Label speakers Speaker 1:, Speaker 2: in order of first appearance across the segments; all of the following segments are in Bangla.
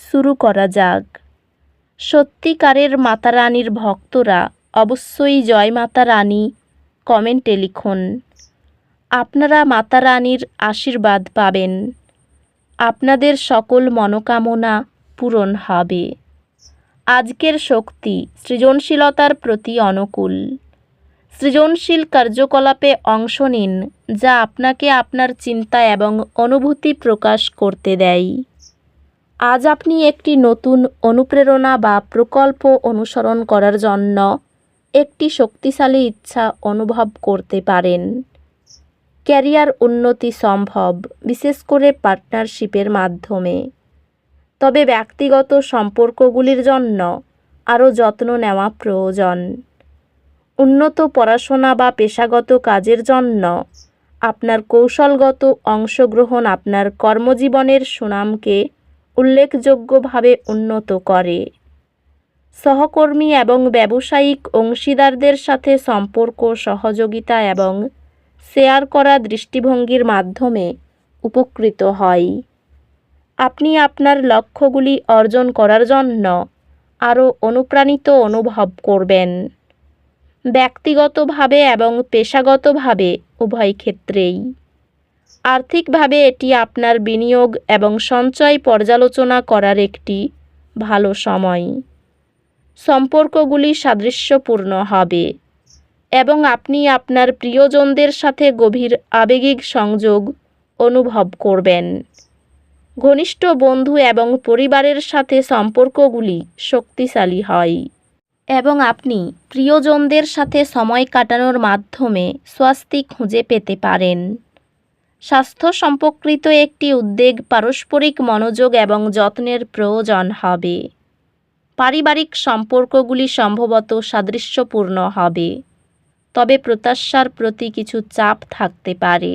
Speaker 1: শুরু করা যাক। সত্যিকারের মাতা রানীর ভক্তরা অবশ্যই জয় মাতা রানী কমেন্টে লিখুন। আপনারা মাতা রানীর আশীর্বাদ পাবেন। আপনাদের সকল মনোকামনা পূরণ হবে। আজকের শক্তি সৃজনশীলতার প্রতি অনুকূল। সৃজনশীল কার্যকলাপে অংশ নিন, যা আপনাকে আপনার চিন্তা এবং অনুভূতি প্রকাশ করতে দেয়। আজ আপনি একটি নতুন অনুপ্রেরণা বা প্রকল্প অনুসরণ করার জন্য একটি শক্তিশালী ইচ্ছা অনুভব করতে পারেন। ক্যারিয়ার উন্নতি সম্ভব, বিশেষ করে পার্টনারশিপের মাধ্যমে। তবে ব্যক্তিগত সম্পর্কগুলির জন্য আরও যত্ন নেওয়া প্রয়োজন। উন্নত পড়াশোনা বা পেশাগত কাজের জন্য আপনার কৌশলগত অংশগ্রহণ আপনার কর্মজীবনের সুনামকে উল্লেখযোগ্যভাবে উন্নত করে। সহকর্মী এবং ব্যবসায়িক অংশীদারদের সাথে সম্পর্ক, সহযোগিতা এবং শেয়ার করা দৃষ্টিভঙ্গির মাধ্যমে উপকৃত হয়। আপনি আপনার লক্ষ্যগুলি অর্জন করার জন্য আরও অনুপ্রাণিত অনুভব করবেন। ব্যক্তিগতভাবে এবং পেশাগতভাবে উভয় ক্ষেত্রেই। আর্থিকভাবে এটি আপনার বিনিয়োগ এবং সঞ্চয় পর্যালোচনা করার একটি ভালো সময়। সম্পর্কগুলি সাদৃশ্যপূর্ণ হবে এবং আপনি আপনার প্রিয়জনদের সাথে গভীর আবেগিক সংযোগ অনুভব করবেন। ঘনিষ্ঠ বন্ধু এবং পরিবারের সাথে সম্পর্কগুলি শক্তিশালী হয় এবং আপনি প্রিয়জনদের সাথে সময় কাটানোর মাধ্যমে স্বস্তি খুঁজে পেতে পারেন। স্বাস্থ্য সম্পর্কিত একটি উদ্বেগ পারস্পরিক মনোযোগ এবং যত্নের প্রয়োজন হবে। পারিবারিক সম্পর্কগুলি সম্ভবত সাদৃশ্যপূর্ণ হবে, তবে প্রত্যাশার প্রতি কিছু চাপ থাকতে পারে।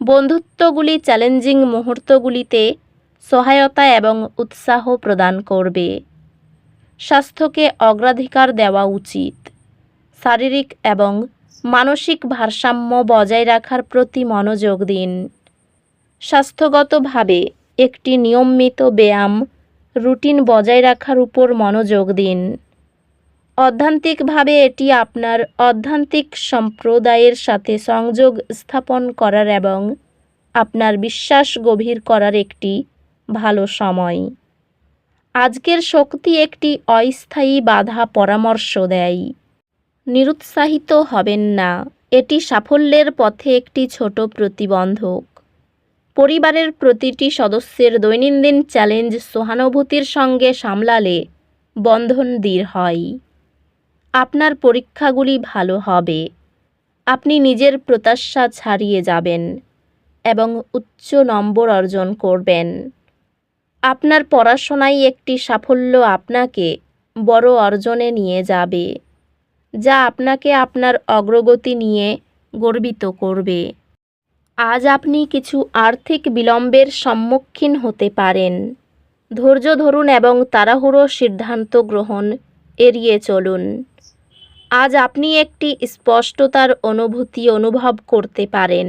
Speaker 1: বন্ধুত্বগুলি চ্যালেঞ্জিং মুহূর্তগুলিতে সহায়তা এবং উৎসাহ প্রদান করবে। স্বাস্থ্যকে অগ্রাধিকার দেওয়া উচিত। শারীরিক এবং মানসিক ভারসাম্য বজায় রাখার প্রতি মনোযোগ দিন। স্বাস্থ্যগতভাবে একটি নিয়মিত ব্যায়াম, রুটিন বজায় রাখার উপর মনোযোগ দিন। অধ্যান্তিকভাবে এটি আপনার অধ্যান্তিক সম্প্রদায়ের সাথে সংযোগ স্থাপন করার এবং আপনার বিশ্বাস গভীর করার একটি ভালো সময়। আজকের শক্তি একটি অস্থায়ী বাধা পরামর্শ দেয়। নিরুৎসাহিত হবেন না। এটি সাফল্যের পথে একটি ছোট প্রতিবন্ধক। পরিবারের প্রতিটি সদস্যের দৈনন্দিন চ্যালেঞ্জ সহানুভূতির সঙ্গে সামলালে বন্ধন দৃঢ় হয়। আপনার পরীক্ষাগুলি ভালো হবে। আপনি নিজের প্রত্যাশা ছাড়িয়ে যাবেন এবং উচ্চ নম্বর অর্জন করবেন। আপনার পড়াশোনায় একটি সাফল্য আপনাকে বড় অর্জনে নিয়ে যাবে। যা আপনাকে আপনার অগ্রগতি নিয়ে গর্বিত করবে। আজ আপনি কিছু আর্থিক বিলম্বের সম্মুখীন হতে পারেন। ধৈর্য ধরুন এবং তাড়াহুড়ো সিদ্ধান্ত গ্রহণ এড়িয়ে চলুন। আজ আপনি একটি স্পষ্টতার অনুভূতি অনুভব করতে পারেন,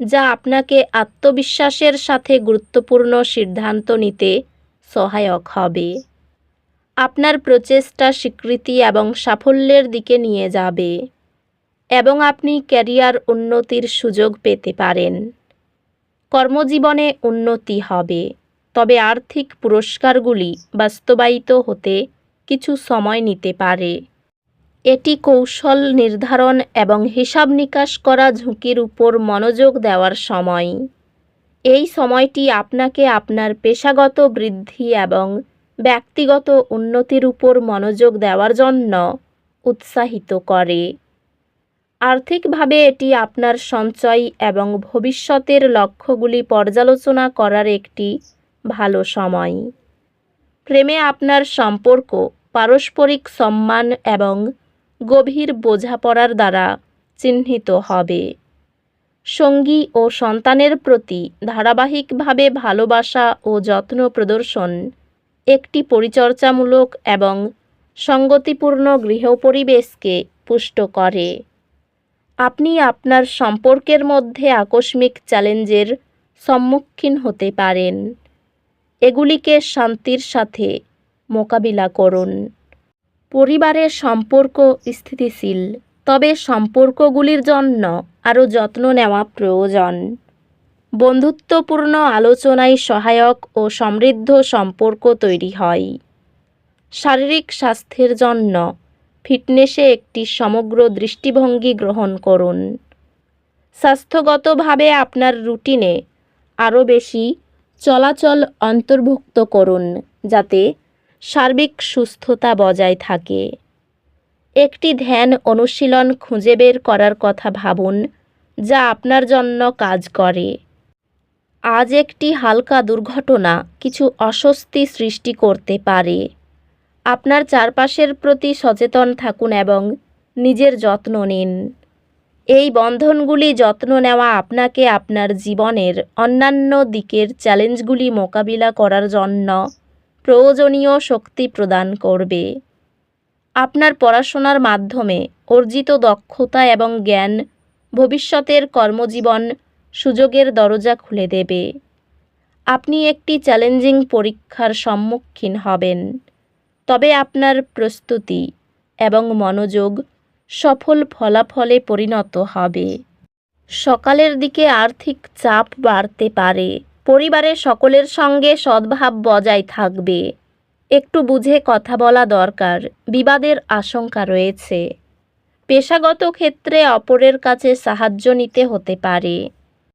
Speaker 1: যা আপনাকে আত্মবিশ্বাসের সাথে গুরুত্বপূর্ণ সিদ্ধান্ত নিতে সহায়ক হবে। আপনার প্রচেষ্টা, স্বীকৃতি এবং সাফল্যের দিকে নিয়ে যাবে এবং আপনি ক্যারিয়ার উন্নতির সুযোগ পেতে পারেন। কর্মজীবনে উন্নতি হবে, তবে আর্থিক পুরস্কারগুলি বাস্তবায়িত হতে কিছু সময় নিতে পারে। এটি কৌশল নির্ধারণ এবং হিসাব নিকাশ করা ঝুঁকির উপর মনোযোগ দেওয়ার সময়। এই সময়টি আপনাকে আপনার পেশাগত বৃদ্ধি এবং ব্যক্তিগত উন্নতির উপর মনোযোগ দেওয়ার জন্য উৎসাহিত করে। আর্থিকভাবে এটি আপনার সঞ্চয় এবং ভবিষ্যতের লক্ষ্যগুলি পর্যালোচনা করার একটি ভালো সময়। প্রেমে আপনার সম্পর্ক, পারস্পরিক সম্মান এবং গভীর বোঝাপড়ার দ্বারা চিহ্নিত হবে। সঙ্গী ও সন্তানের প্রতি ধারাবাহিকভাবে ভালোবাসা ও যত্ন প্রদর্শন একটি পরিচর্যামূলক এবং সঙ্গতিপূর্ণ গৃহ পরিবেশকে পুষ্ট করে। আপনি আপনার সম্পর্কের মধ্যে আকস্মিক চ্যালেঞ্জের সম্মুখীন হতে পারেন। এগুলিকে শান্তির সাথে মোকাবিলা করুন। পরিবারের সম্পর্ক স্থিতিশীল, তবে সম্পর্কগুলির জন্য আরও যত্ন নেওয়া প্রয়োজন। বন্ধুত্বপূর্ণ আলোচনায় সহায়ক ও সমৃদ্ধ সম্পর্ক তৈরি হয়। শারীরিক স্বাস্থ্যের জন্য ফিটনেসে একটি সমগ্র দৃষ্টিভঙ্গি গ্রহণ করুন। স্বাস্থ্যগতভাবে আপনার রুটিনে আরও বেশি চলাচল অন্তর্ভুক্ত করুন, যাতে সার্বিক সুস্থতা বজায় থাকে। একটি ধ্যান অনুশীলন খুঁজে বের করার কথা ভাবুন, যা আপনার জন্য কাজ করে। আজ একটি হালকা দুর্ঘটনা কিছু অস্বস্তি সৃষ্টি করতে পারে। আপনার চারপাশের প্রতি সচেতন থাকুন এবং নিজের যত্ন নিন। এই বন্ধনগুলি যত্ন নেওয়া আপনাকে আপনার জীবনের অন্যান্য দিকের চ্যালেঞ্জগুলি মোকাবিলা করার জন্য প্রয়োজনীয় শক্তি প্রদান করবে। আপনার পড়াশোনার মাধ্যমে অর্জিত দক্ষতা এবং জ্ঞান ভবিষ্যতের কর্মজীবন সুযোগের দরজা খুলে দেবে। আপনি একটি চ্যালেঞ্জিং পরীক্ষার সম্মুখীন হবেন। তবে আপনার প্রস্তুতি এবং মনোযোগ সফল ফলাফলে পরিণত হবে। সকালের দিকে আর্থিক চাপ বাড়তে পারে। পরিবারের সকলের সঙ্গে সদ্ভাব বজায় থাকবে। একটু বুঝে কথা বলা দরকার, বিবাদের আশঙ্কা রয়েছে। পেশাগত ক্ষেত্রে অপরের কাছে সাহায্য নিতে হতে পারে।